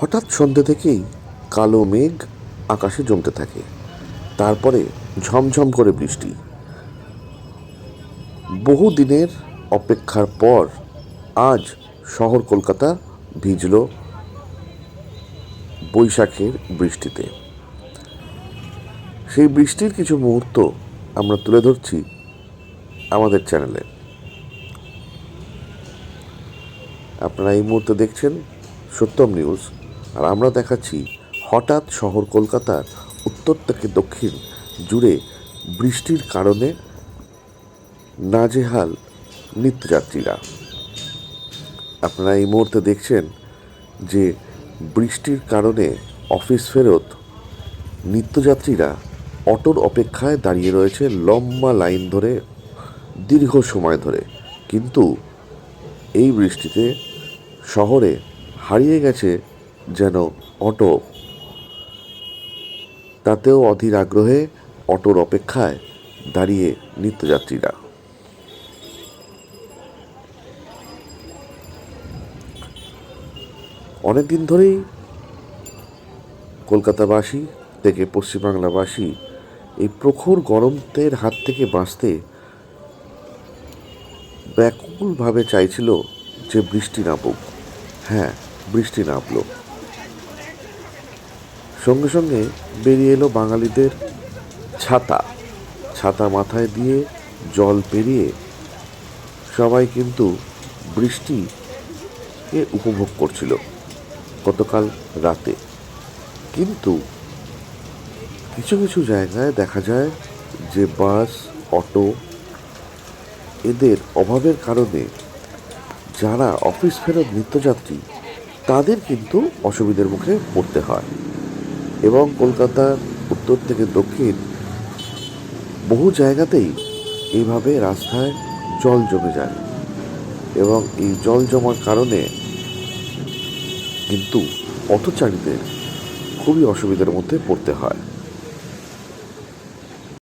হঠাৎ সন্ধ্যে থেকেই কালো মেঘ আকাশে জমতে থাকে। তারপরে ঝমঝম করে বৃষ্টি। বহু দিনের অপেক্ষার পর আজ শহর কলকাতা ভিজল বৈশাখের বৃষ্টিতে। সেই বৃষ্টির কিছু মুহূর্ত আমরা তুলে ধরছি আমাদের চ্যানেলে। আপনারা এই মুহূর্তে দেখছেন সত্যম নিউজ। আর আমরা দেখাচ্ছি হঠাৎ শহর কলকাতার উত্তর থেকে দক্ষিণ জুড়ে বৃষ্টির কারণে নাজেহাল নিত্যযাত্রীরা। আপনারা এই মুহূর্তে দেখছেন যে বৃষ্টির কারণে অফিস ফেরত নিত্যযাত্রীরা অটোর অপেক্ষায় দাঁড়িয়ে রয়েছে লম্বা লাইন ধরে, দীর্ঘ সময় ধরে। কিন্তু এই বৃষ্টিতে শহরে হারিয়ে গেছে যেন অটো। তাতেও অধীর আগ্রহে অটোর অপেক্ষায় দাঁড়িয়ে নিত্যযাত্রীরা। অনেক দিন ধরেই কলকাতাবাসী থেকে পশ্চিমবাংলাবাসী এই প্রখর গরমের হাত থেকে বাঁচতে ব্যাকুলভাবে চাইছিল যে বৃষ্টি নামুক। হ্যাঁ বৃষ্টি নামলো। সঙ্গে সঙ্গে বেরিয়ে এলো বাঙালিদের ছাতা। ছাতা মাথায় দিয়ে জল পেরিয়ে সবাই কিন্তু বৃষ্টিকে উপভোগ করছিল গতকাল রাতে। কিন্তু কিছু কিছু জায়গায় দেখা যায় যে বাস, অটো এদের অভাবের কারণে যারা অফিস ফেরত নিত্যযাত্রী, তাদের কিন্তু অসুবিধার মুখে পড়তে হয়। এবং কলকাতার উত্তর থেকে দক্ষিণ বহু জায়গাতেই এইভাবে রাস্তায় জল জমে যায়। এবং এই জল জমার কারণে কিন্তু পথচারীদের খুবই অসুবিধার মধ্যে পড়তে হয়।